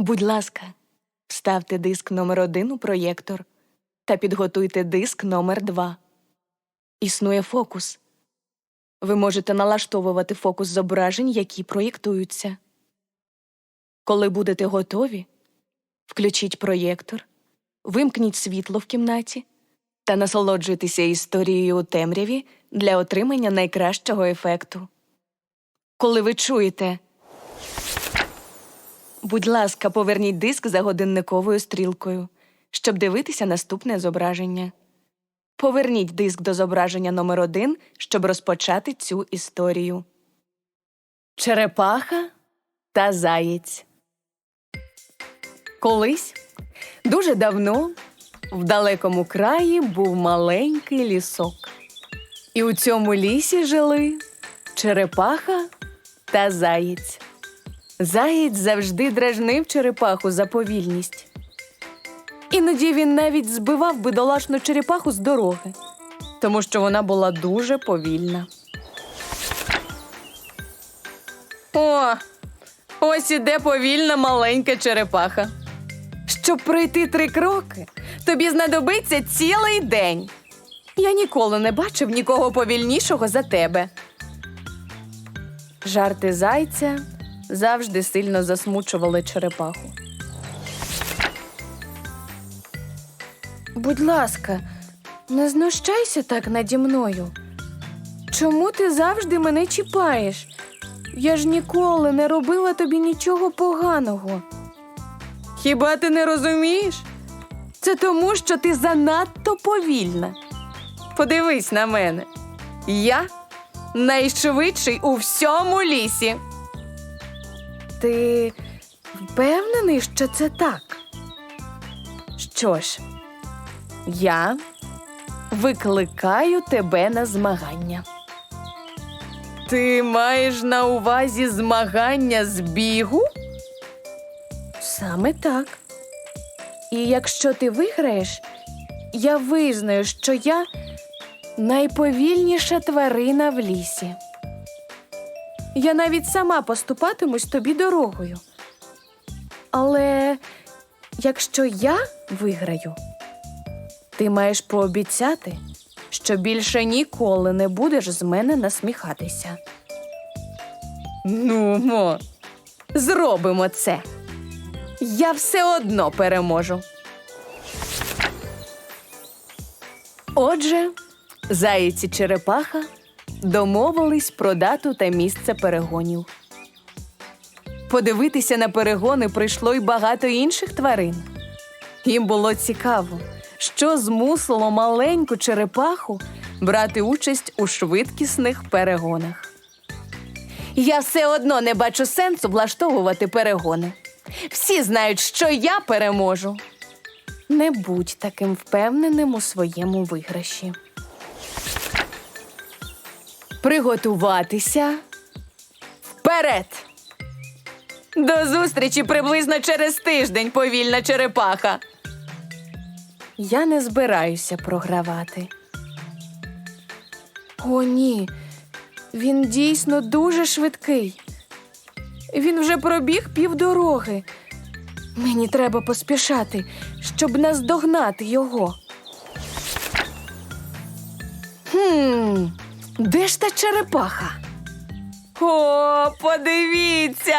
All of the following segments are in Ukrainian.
Будь ласка, вставте диск номер один у проєктор та підготуйте диск номер два. Існує фокус. Ви можете налаштовувати фокус зображень, які проєктуються. Коли будете готові, включіть проєктор, вимкніть світло в кімнаті та насолоджуйтеся історією у темряві для отримання найкращого ефекту. Коли ви чуєте, будь ласка, поверніть диск за годинниковою стрілкою, щоб дивитися наступне зображення. Поверніть диск до зображення номер один, щоб розпочати цю історію. Черепаха та заєць. Колись, дуже давно, в далекому краї був маленький лісок. І у цьому лісі жили черепаха та заєць. Заєць завжди дражнив черепаху за повільність. Іноді він навіть збивав бідолашну черепаху з дороги, тому що вона була дуже повільна. О, ось іде повільна маленька черепаха. Щоб пройти три кроки, тобі знадобиться цілий день. Я ніколи не бачив нікого повільнішого за тебе. Жарти зайця завжди сильно засмучували черепаху. Будь ласка, не знущайся так наді мною. Чому ти завжди мене чіпаєш? Я ж ніколи не робила тобі нічого поганого. Хіба ти не розумієш? Це тому, що ти занадто повільна. Подивись на мене. Я найшвидший у всьому лісі. Ти впевнений, що це так? Що ж, я викликаю тебе на змагання. Ти маєш на увазі змагання з бігу? Саме так. І якщо ти виграєш, я визнаю, що я найповільніша тварина в лісі. Я навіть сама поступатимусь тобі дорогою. Але якщо я виграю, ти маєш пообіцяти, що більше ніколи не будеш з мене насміхатися. Ну, мо, зробимо це. Я все одно переможу. Отже, заєць і черепаха домовились про дату та місце перегонів. Подивитися на перегони прийшло й багато інших тварин. Їм було цікаво, що змусило маленьку черепаху брати участь у швидкісних перегонах. Я все одно не бачу сенсу влаштовувати перегони. Всі знають, що я переможу. Не будь таким впевненим у своєму виграші. Приготуватися. Вперед! До зустрічі приблизно через тиждень, повільна черепаха. Я не збираюся програвати. О, ні. Він дійсно дуже швидкий. Він вже пробіг півдороги. Мені треба поспішати, щоб наздогнати його. Де ж та черепаха? О, подивіться!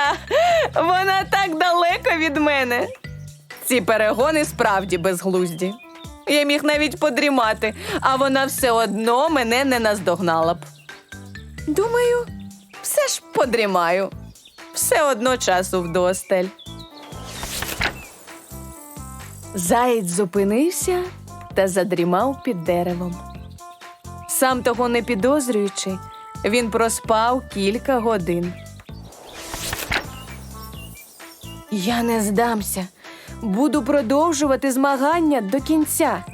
Вона так далеко від мене. Ці перегони справді безглузді. Я міг навіть подрімати, а вона все одно мене не наздогнала б. Думаю, все ж подрімаю. Все одно часу вдосталь. Заєць зупинився та задрімав під деревом. Сам того не підозрюючи, він проспав кілька годин. Я не здамся. Буду продовжувати змагання до кінця.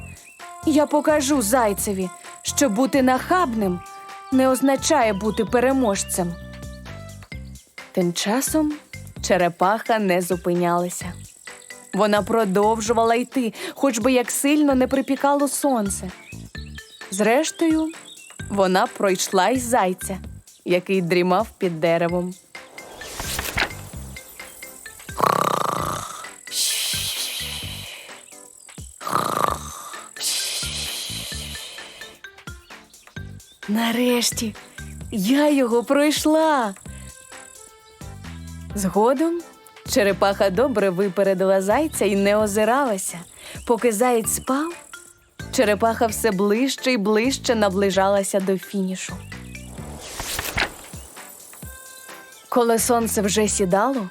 Я покажу зайцеві, що бути нахабним не означає бути переможцем. Тим часом черепаха не зупинялася. Вона продовжувала йти, хоч би як сильно не припікало сонце. Зрештою, вона пройшла й зайця, який дрімав під деревом. Нарешті я його пройшла. Згодом черепаха добре випередила зайця і не озиралася, поки заєць спав черепаха все ближче і ближче наближалася до фінішу. Коли сонце вже сідало,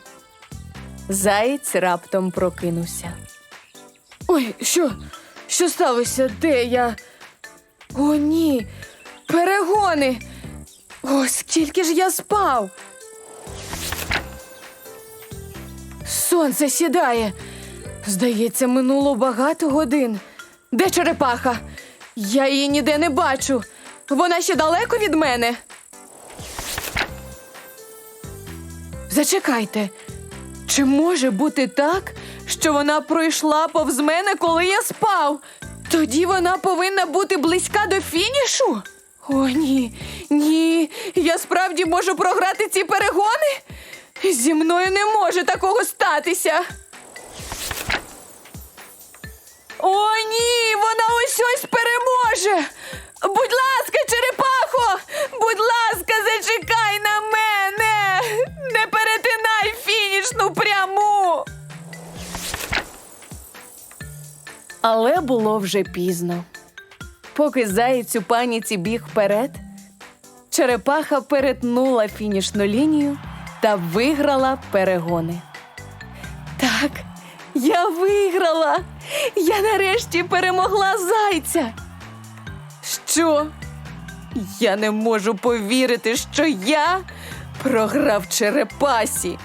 заєць раптом прокинувся. Ой, що? Що сталося? Де я? О, ні. Перегони. О, скільки ж я спав. Сонце сідає. Здається, минуло багато годин. Де черепаха? Я її ніде не бачу. Вона ще далеко від мене. Зачекайте. Чи може бути так, що вона пройшла повз мене, коли я спав? Тоді вона повинна бути близька до фінішу? О, ні, ні, я справді можу програти ці перегони? Зі мною не може такого статися. Але було вже пізно. Поки заєць у паніці біг вперед, черепаха перетнула фінішну лінію та виграла перегони. Так, я виграла. Я нарешті перемогла зайця. Що? Я не можу повірити, що я програв черепасі.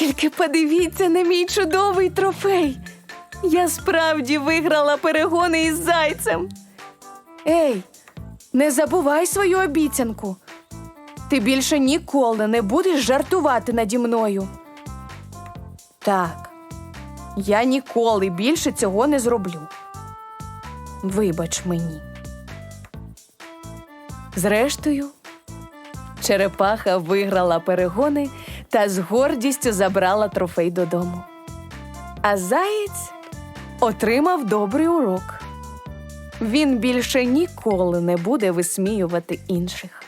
Тільки подивіться на мій чудовий трофей. Я справді виграла перегони із зайцем. Ей, не забувай свою обіцянку. Ти більше ніколи не будеш жартувати наді мною. Так, я ніколи більше цього не зроблю. Вибач мені. Зрештою, черепаха виграла перегони та з гордістю забрала трофей додому. А заєць отримав добрий урок. Він більше ніколи не буде висміювати інших.